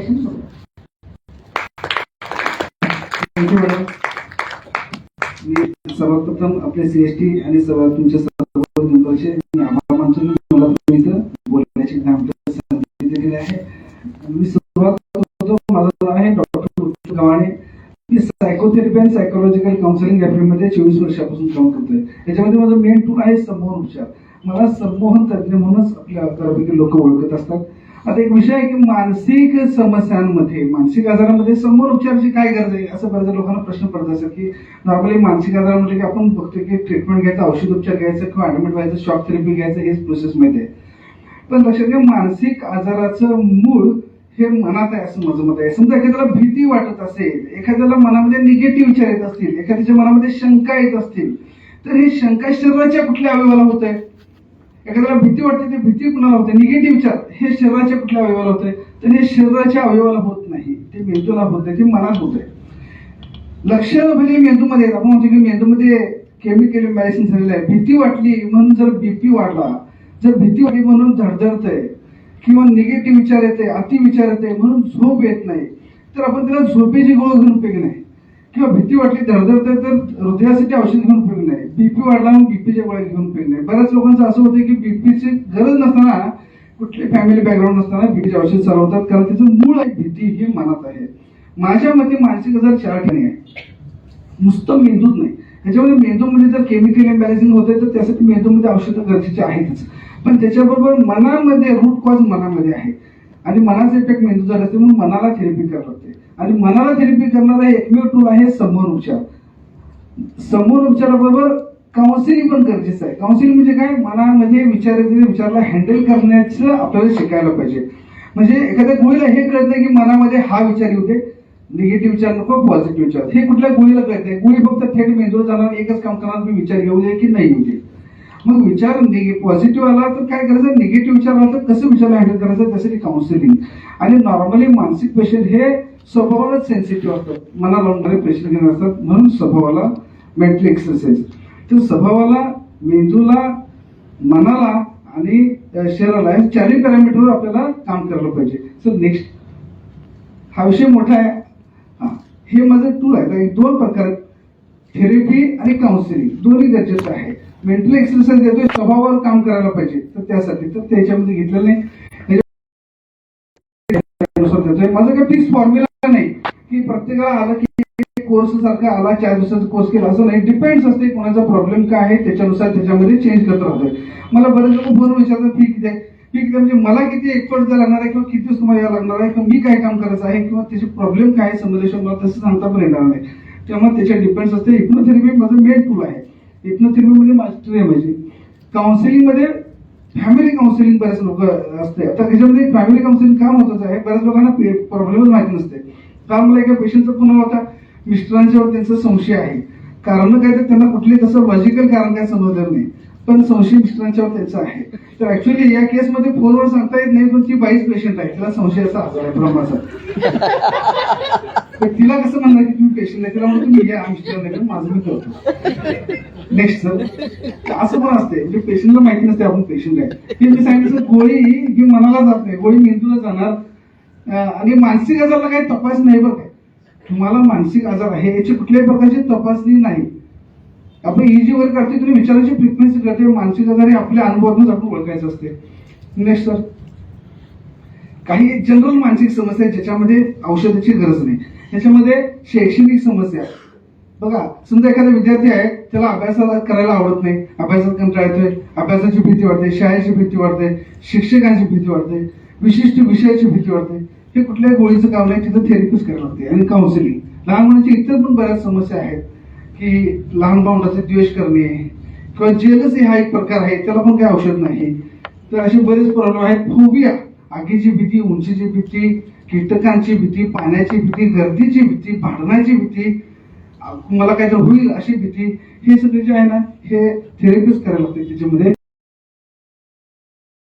Session सुरू thank you madam मी सर्वप्रथम आपले सीएसटी आणि सर्व तुमच्या सर्व मेंबरचे आभार मानतो मला तुम्ही इथं. बोलण्याची संधी दिलेली आहे. मी सुरुवात करतो. माझं नाव आहे डॉक्टर गव्हाणे. मी सायकोथेरपी आणि सायकोलॉजिकल काउन्सिलिंग या चोवीस वर्षापासून काम करतोय. याच्यामध्ये माझं मेन टूल आहे संमोहन उपचार. मला संमोहन तज्ज्ञ म्हणूनच आपल्या बऱ्यापैकी लोक ओळखत असतात. आता एक विषय आहे की मानसिक समस्यांमध्ये मानसिक आजारामध्ये समोर उपचाराची काय गरज आहे? असं बऱ्याच लोकांना प्रश्न पडत असेल की नॉर्मली मानसिक आजार म्हणजे की आपण बघतो की ट्रीटमेंट घ्यायचं औषध उपचार घ्यायचं किंवा ऍडमिट व्हायचं शॉक थेरपी घ्यायचं हेच प्रोसेस माहिती आहे. पण लक्षात घ्या मानसिक आजाराचं मूळ हे मनात आहे असं माझं मत आहे. समजा एखाद्याला भीती वाटत असेल एखाद्याला मनामध्ये निगेटिव्ह विचार येत असतील एखाद्याच्या मनामध्ये शंका येत असतील तर ही शंका शरीराच्या कुठल्या अवयवाला होत आहे? एखाद्याला भीती वाटते ते भीती कुणाला होते. निगेटिव्ह विचार. हे शरीराच्या कुठल्या अवयवाला होते तर हे शरीराच्या अवयवाला होत नाही. ते मेंदूला होत आहे ते मनात होत आहे लक्षणं भले मेंदूमध्ये येतात आपण म्हणतो की मेंदूमध्ये केमिकल मॅडिसिन झालेलं आहे. भीती वाटली म्हणून जर बीपी वाढला जर भीती वाटली म्हणून धडधडतंय किंवा निगेटिव्ह विचार येते अति विचार येते म्हणून झोप येत नाही तर आपण त्याला झोपेची गोळ घेऊन उपयोग नाही. किंवा भीती वाटली धडधडते तर हृदयासाठी औषध घेऊन उपयोग नाही. बीपी वाढला म्हणून बीपीच्या गोळ्या घेऊन उपयोग नाही. बऱ्याच लोकांचं असं होतं की बीपीची गरज नसताना कुठली फॅमिली बॅकग्राऊंड नसताना बीपीचे औषध चालवतात. कारण त्याचं मूळ आहे भीती ही मनात आहे. माझ्या मते मानसिक आजार चार ठिकाणी आहे. नुसतं मेंदूत नाही. ह्याच्यामध्ये मेंदूमध्ये जर केमिकल इम्बॅलेन्सिंग होते तर त्यासाठी मेंदूमध्ये औषधं गरजेचे आहेतच. पण त्याच्याबरोबर मनामध्ये रूट कॉज मनामध्ये आहे. आणि मनाचा इफेक्ट मेंदू झाला असते म्हणून मनाला थेरपी करावी लागते आणि मनाला थेरपी करणारा एकमेव टूल आहे समोर उपचार. समोर उपचाराबरोबर काउन्सिलिंग पण गरजेचं आहे. काउन्सिलिंग म्हणजे काय? मनामध्ये विचार विचाराला विचारला हँडल करण्याचं आपल्याला शिकायला पाहिजे. म्हणजे एखाद्या गोळीला हे कळत नाही की मनामध्ये हा विचार येऊ दे. निगेटिव्ह विचार नको पॉझिटिव्ह विचार. हे कुठल्या गोळीला कळत नाही? गोळी फक्त थेट मेंदूला जाणार एकच काम करणार मी विचार घेऊ दे की नाही येऊ दे. मग विचार पॉझिटिव्ह आला तर काय करायचं? निगेटिव्ह विचार आला तर कसं विचारला हँडल करायचं? त्यासाठी काउन्सिलिंग आणि नॉर्मली मानसिक पेशंट हे स्वभावालाच सेन्सिटिव्ह असतात मनाला लावणारे पेशंट घेणार असतात. म्हणून स्वभावाला मेंटल एक्सरसाइज तर स्वभावाला मेंदूला मनाला आणि शरीराला या चारही पॅरामीटरवर आपल्याला काम करायला पाहिजे. सर नेक्स्ट हा विषय मोठा आहे. हा. हे माझं टूल आहे. तर हे दोन प्रकार आहेत. थेरपी आणि काउन्सिलिंग दोन्ही गरजेचं आहे. मेंटल एक्सरसाइज देतोय स्वभावावर काम करायला पाहिजे तर त्यासाठी तर त्याच्यामध्ये घेतलेलं नाही. देतोय. माझं काही फिक्स फॉर्म्युला नाही की प्रत्येकाला आलं की कोर्स सारखा आला चार दिवसाचा कोर्स केला असं नाही. डिपेंड्स असते कोणाचा प्रॉब्लेम काय आहे त्याच्यानुसार त्याच्यामध्ये चेंज करत राहतोय. मला बरेच लोक फोन विचारतात फी किती आहे? फी किती आहे? म्हणजे मला किती एक्सपर्ट जर लागणार आहे किंवा किती तुम्हाला यावं लागणार आहे किंवा मी काय काम करायचं आहे किंवा त्याचे प्रॉब्लेम काय आहे समोरेशन मला तसं सांगता पण येणार नाही. त्यामुळे त्याच्या डिपेंड्स असते. हिप्नोथेरपी माझं मेन टूल आहे. इथनं हिप्नोथेरपीमध्ये म्हणजे मास्टर आहे म्हणजे काउन्सिलिंगमध्ये फॅमिली काउन्सिलिंग बरेच लोक असते. आता त्याच्यामध्ये फॅमिली काउन्सिलिंग का महत्वाचं आहे. बऱ्याच लोकांना प्रॉब्लेमच माहिती नसते. काल मला एका पेशंटचा पुन्हा होता मिस्टरांच्यावर त्यांचा संशय आहे. कारण काय तर त्यांना कुठले तसं लॉजिकल कारण काय समजलं नाही. पण संशय मिस्टरांच्यावर त्यांचा आहे. तर ऍक्च्युली या केसमध्ये फोनवर सांगता येत नाही पण ती बाईस पेशंट आहे. तिला संशयाचा आजार आहे ब्रह्माचा तर तिला कसं म्हणणार की तुम्ही पेशंट नाही तिला म्हणतो मी या मिस्टर नाही माझं मी करतो. नेक्स्ट सर असं पण असते म्हणजे पेशंटला माहिती नसते आपण पेशंट आहे. हे मी सांगितलं सर गोळी ही मनाला जात नाही. गोळी मेंदूला जाणार. आणि मानसिक आजारला काही तपास नाही बघ तुम्हाला मानसिक आजार आहे. याची कुठल्याही प्रकारची तपासणी नाही. आपण इजी वर करते तुम्ही विचाराची फ्रिक्वेन्सी करते मानसिक आजार हे आपल्या अनुभवातूनच आपण ओळखायचं असते नेक्स्ट सर काही जनरल मानसिक समस्या आहेत ज्याच्यामध्ये औषधाची गरज नाही. त्याच्यामध्ये शैक्षणिक समस्या बघा समजा एखादा विद्यार्थी आहे त्याला अभ्यासाला करायला आवडत नाही. अभ्यासात कंटाळा येतोय अभ्यासाची भीती वाढते शाळेची भीती वाढते शिक्षकांची भीती वाढते विशिष्ट विषयाची भीती वाढते. हे कुठल्याही गोळीचं काम नाही तिथं थेरपीच करायला लागते आणि काउन्सिलिंग लहान मुलांची इतर पण बऱ्याच समस्या आहेत की लहान बाउंडाचे द्वेष करणे किंवा जेलसी हा एक प्रकार आहे त्याला पण काही औषध नाही. तर असे बरेच प्रॉब्लेम आहेत. फोबिया आगीची भीती उंचीची भीती कीटकांची भीती पाण्याची भीती गर्दीची भीती भांडणाची भीती मला काहीतरी होईल अशी भीती हे सगळे जे आहे ना हे थेरपीच करायला लागते त्याच्यामध्ये